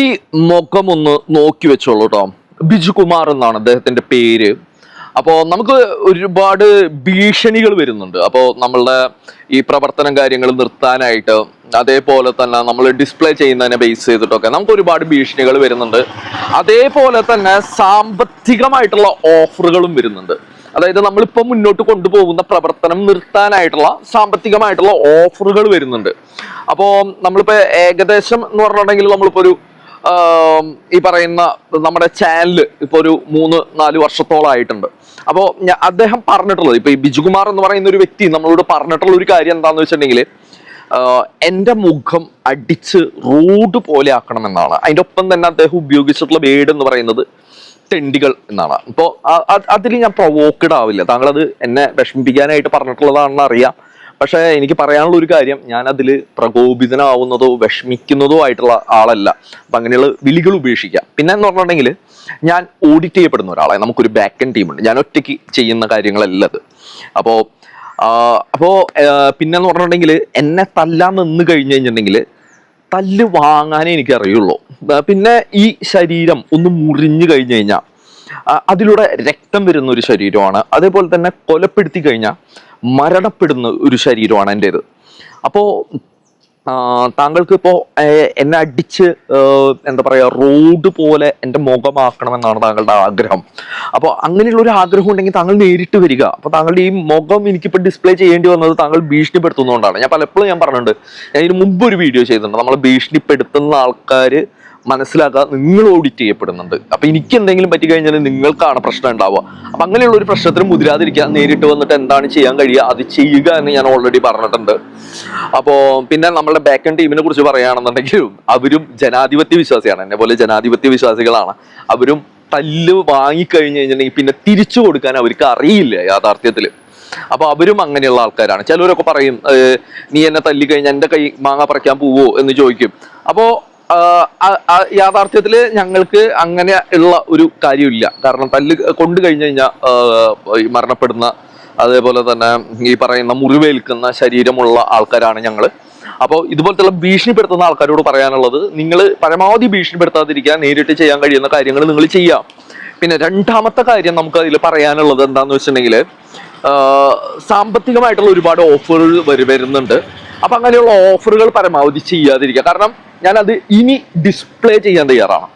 ഈ മുഖം ഒന്ന് നോക്കി വെച്ചോളൂ കേട്ടോ ബിജുകുമാർ എന്നാണ് അദ്ദേഹത്തിന്റെ പേര്. അപ്പോൾ നമുക്ക് ഒരുപാട് ഭീഷണികൾ വരുന്നുണ്ട്. അപ്പോൾ നമ്മളുടെ ഈ പ്രവർത്തനം കാര്യങ്ങൾ നിർത്താനായിട്ട് അതേപോലെ തന്നെ നമ്മൾ ഡിസ്പ്ലേ ചെയ്യുന്നതിനെ ബേസ് ചെയ്തിട്ടൊക്കെ നമുക്ക് ഒരുപാട് ഭീഷണികൾ വരുന്നുണ്ട്. അതേപോലെ തന്നെ സാമ്പത്തികമായിട്ടുള്ള ഓഫറുകളും വരുന്നുണ്ട്. അതായത് നമ്മളിപ്പോൾ മുന്നോട്ട് കൊണ്ടുപോകുന്ന പ്രവർത്തനം നിർത്താനായിട്ടുള്ള സാമ്പത്തികമായിട്ടുള്ള ഓഫറുകൾ വരുന്നുണ്ട്. അപ്പോൾ നമ്മളിപ്പോൾ ഏകദേശം എന്ന് പറഞ്ഞിട്ടുണ്ടെങ്കിൽ നമ്മളിപ്പോൾ ഒരു ഈ പറയുന്ന നമ്മുടെ ചാനൽ ഇപ്പോൾ ഒരു മൂന്ന് നാല് വർഷത്തോളമായിട്ടുണ്ട് അപ്പോൾ അദ്ദേഹം പറഞ്ഞിട്ടുള്ളത് ഇപ്പോൾ ഈ ബിജുകുമാർ എന്ന് പറയുന്ന ഒരു വ്യക്തി നമ്മളോട് പറഞ്ഞിട്ടുള്ള ഒരു കാര്യം എന്താന്ന് വെച്ചിട്ടുണ്ടെങ്കിൽ എന്റെ മുഖം അടിച്ച് റോഡ് പോലെ ആക്കണം എന്നാണ് അതിന്റെ ഒപ്പം തന്നെ അദ്ദേഹം ഉപയോഗിച്ചിട്ടുള്ള വേഡ് എന്ന് പറയുന്നത് തെണ്ടികൾ എന്നാണ്. അപ്പോൾ അതിൽ ഞാൻ പ്രൊവോക്കഡ് ആവില്ല. താങ്കൾ അത് എന്നെ വിഷമിപ്പിക്കാനായിട്ട് പറഞ്ഞിട്ടുള്ളതാണെന്ന് അറിയാം. പക്ഷേ എനിക്ക് പറയാനുള്ള ഒരു കാര്യം ഞാൻ അതിൽ പ്രകോപിതനാവുന്നതോ വിഷമിക്കുന്നതോ ആയിട്ടുള്ള ആളല്ല. അപ്പം അങ്ങനെയുള്ള വിളികൾ ഉപേക്ഷിക്കാം. പിന്നെ എന്ന് പറഞ്ഞിട്ടുണ്ടെങ്കിൽ ഞാൻ ഓഡിറ്റ് ചെയ്യപ്പെടുന്ന ഒരാളെ നമുക്കൊരു ബാക്ക് എൻഡ് ടീമുണ്ട് ഞാൻ ഒറ്റയ്ക്ക് ചെയ്യുന്ന കാര്യങ്ങളല്ല അത്. അപ്പോൾ അപ്പോൾ പിന്നെ എന്ന് പറഞ്ഞിട്ടുണ്ടെങ്കിൽ എന്നെ തല്ലാൻ നിന്ന് കഴിഞ്ഞ് കഴിഞ്ഞിട്ടുണ്ടെങ്കിൽ തല്ല് വാങ്ങാനേ എനിക്ക് അറിയുള്ളൂ. പിന്നെ ഈ ശരീരം ഒന്ന് മുറിഞ്ഞു കഴിഞ്ഞു കഴിഞ്ഞാൽ അതിലൂടെ രക്തം വരുന്ന ഒരു ശരീരമാണ്. അതേപോലെ തന്നെ കൊലപ്പെടുത്തി കഴിഞ്ഞാൽ മരണപ്പെടുന്ന ഒരു ശരീരമാണ് എന്റേത് അപ്പോൾ താങ്കൾക്ക് ഇപ്പോൾ എന്നെ അടിച്ച് എന്താ പറയുക റോഡ് പോലെ എന്റെ മുഖമാക്കണമെന്നാണ് താങ്കളുടെ ആഗ്രഹം. അപ്പോൾ അങ്ങനെയുള്ള ഒരു ആഗ്രഹം ഉണ്ടെങ്കിൽ താങ്കൾ നേരിട്ട് വരിക. അപ്പോൾ താങ്കളുടെ ഈ മുഖം എനിക്കിപ്പോൾ ഡിസ്പ്ലേ ചെയ്യേണ്ടി വന്നത് താങ്കൾ ഭീഷണിപ്പെടുത്തുന്നതുകൊണ്ടാണ്. ഞാൻ പലപ്പോഴും ഞാൻ പറഞ്ഞിട്ടുണ്ട്. ഞാൻ ഇതിന് മുമ്പ് ഒരു വീഡിയോ ചെയ്തിട്ടുണ്ട്. നമ്മളെ ഭീഷണിപ്പെടുത്തുന്ന ആൾക്കാർ മനസ്സിലാക്കുക നിങ്ങൾ ഓഡിറ്റ് ചെയ്യപ്പെടുന്നുണ്ട്. അപ്പൊ എനിക്ക് എന്തെങ്കിലും പറ്റി കഴിഞ്ഞാൽ നിങ്ങൾക്കാണ് പ്രശ്നം ഉണ്ടാവുക. അപ്പൊ അങ്ങനെയുള്ള ഒരു പ്രശ്നത്തിന് മുതിരാതിരിക്കുക നേരിട്ട് വന്നിട്ട് എന്താണ് ചെയ്യാൻ കഴിയുക അത് ചെയ്യുക എന്ന് ഞാൻ ഓൾറെഡി പറഞ്ഞിട്ടുണ്ട്. അപ്പോ പിന്നെ നമ്മുടെ ബാക്ക് എൻഡ് ടീമിനെ കുറിച്ച് പറയുകയാണെന്നുണ്ടെങ്കിലും അവരും ജനാധിപത്യ വിശ്വാസിയാണ്. എന്നെ പോലെ ജനാധിപത്യ വിശ്വാസികളാണ്. അവരും തല്ല് വാങ്ങിക്കഴിഞ്ഞു കഴിഞ്ഞിട്ടുണ്ടെങ്കിൽ പിന്നെ തിരിച്ചു കൊടുക്കാൻ അവർക്ക് അറിയില്ല യാഥാർത്ഥ്യത്തിൽ അപ്പൊ അവരും അങ്ങനെയുള്ള ആൾക്കാരാണ്. ചിലവരൊക്കെ പറയും നീ എന്നെ തല്ലിക്കഴിഞ്ഞാൽ എന്റെ കൈ മാങ്ങ പറിക്കാൻ പോവോ? എന്ന് ചോദിക്കും. അപ്പോ യാഥാർത്ഥ്യത്തിൽ ഞങ്ങൾക്ക് അങ്ങനെ ഉള്ള ഒരു കാര്യമില്ല. കാരണം തല്ല് കൊണ്ടു കഴിഞ്ഞു കഴിഞ്ഞാൽ മരണപ്പെടുന്ന അതേപോലെ തന്നെ ഈ പറയുന്ന മുറിവേൽക്കുന്ന ശരീരമുള്ള ആൾക്കാരാണ് ഞങ്ങൾ അപ്പോൾ ഇതുപോലത്തെ ഭീഷണിപ്പെടുത്തുന്ന ആൾക്കാരോട് പറയാനുള്ളത് നിങ്ങൾ പരമാവധി ഭീഷണിപ്പെടുത്താതിരിക്കാൻ നേരിട്ട് ചെയ്യാൻ കഴിയുന്ന കാര്യങ്ങൾ നിങ്ങൾ ചെയ്യാം. പിന്നെ രണ്ടാമത്തെ കാര്യം നമുക്ക് അതിൽ പറയാനുള്ളത് എന്താണെന്ന് വെച്ചിട്ടുണ്ടെങ്കിൽ സാമ്പത്തികമായിട്ടുള്ള ഒരുപാട് ഓഫറുകൾ വരു വരുന്നുണ്ട്. അപ്പൊ അങ്ങനെയുള്ള ഓഫറുകൾ പരമാവധി ചെയ്യാതിരിക്കുക. കാരണം ഞാനത് ഇനി ഡിസ്പ്ലേ ചെയ്യാൻ തയ്യാറാണ്.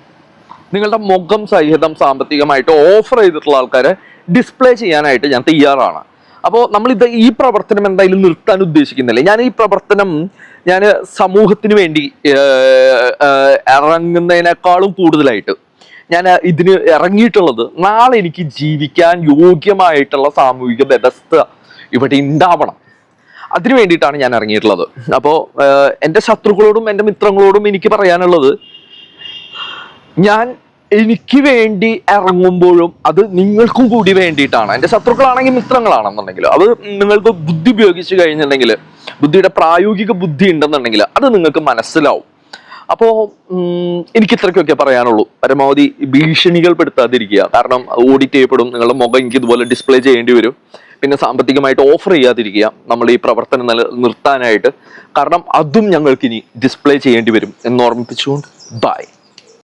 നിങ്ങളുടെ മുഖം സഹിതം സാമ്പത്തികമായിട്ട് ഓഫർ ചെയ്തിട്ടുള്ള ആൾക്കാരെ ഡിസ്പ്ലേ ചെയ്യാനായിട്ട് ഞാൻ തയ്യാറാണ്. അപ്പോൾ നമ്മൾ ഇത് ഈ പ്രവർത്തനം എന്തായാലും നിർത്താൻ ഉദ്ദേശിക്കുന്നില്ല. ഞാൻ ഈ പ്രവർത്തനം ഞാൻ സമൂഹത്തിന് വേണ്ടി ഇറങ്ങുന്നതിനേക്കാളും കൂടുതലായിട്ട് ഞാൻ ഇതിന് ഇറങ്ങിയിട്ടുള്ളത് നാളെ എനിക്ക് ജീവിക്കാൻ യോഗ്യമായിട്ടുള്ള സാമൂഹിക വ്യവസ്ഥ ഇവിടെ ഉണ്ടാവണം. അതിനു വേണ്ടിയിട്ടാണ് ഞാൻ ഇറങ്ങിയിട്ടുള്ളത്. അപ്പോൾ എന്റെ ശത്രുക്കളോടും എന്റെ മിത്രങ്ങളോടും എനിക്ക് പറയാനുള്ളത് ഞാൻ എനിക്ക് വേണ്ടി ഇറങ്ങുമ്പോഴും അത് നിങ്ങൾക്കും കൂടി വേണ്ടിയിട്ടാണ്. എന്റെ ശത്രുക്കളാണെങ്കിൽ മിത്രങ്ങളാണെന്നുണ്ടെങ്കിൽ അത് നിങ്ങൾക്ക് ബുദ്ധി ഉപയോഗിച്ച് കഴിഞ്ഞിട്ടുണ്ടെങ്കിൽ ബുദ്ധിയുടെ പ്രായോഗിക ബുദ്ധി ഉണ്ടെന്നുണ്ടെങ്കിൽ അത് നിങ്ങൾക്ക് മനസ്സിലാവും. അപ്പോൾ എനിക്ക് ഇത്രയ്ക്കൊക്കെ പറയാനുള്ളൂ. പരമാവധി ഭീഷണികൾ പെടുത്താതിരിക്കുക. കാരണം ഓഡിറ്റ് ചെയ്യപ്പെടും. നിങ്ങളുടെ മുഖം എനിക്ക് ഇതുപോലെ ഡിസ്പ്ലേ ചെയ്യേണ്ടി വരും. പിന്നെ സാമ്പത്തികമായിട്ട് ഓഫർ ചെയ്യാതിരിക്കുക നമ്മൾ ഈ പ്രവർത്തനം നിർത്താനായിട്ട്. കാരണം അതും ഞങ്ങൾക്ക് ഇനി ഡിസ്പ്ലേ ചെയ്യേണ്ടി വരും എന്ന് ഓർമ്മിപ്പിച്ചുകൊണ്ട് ബൈ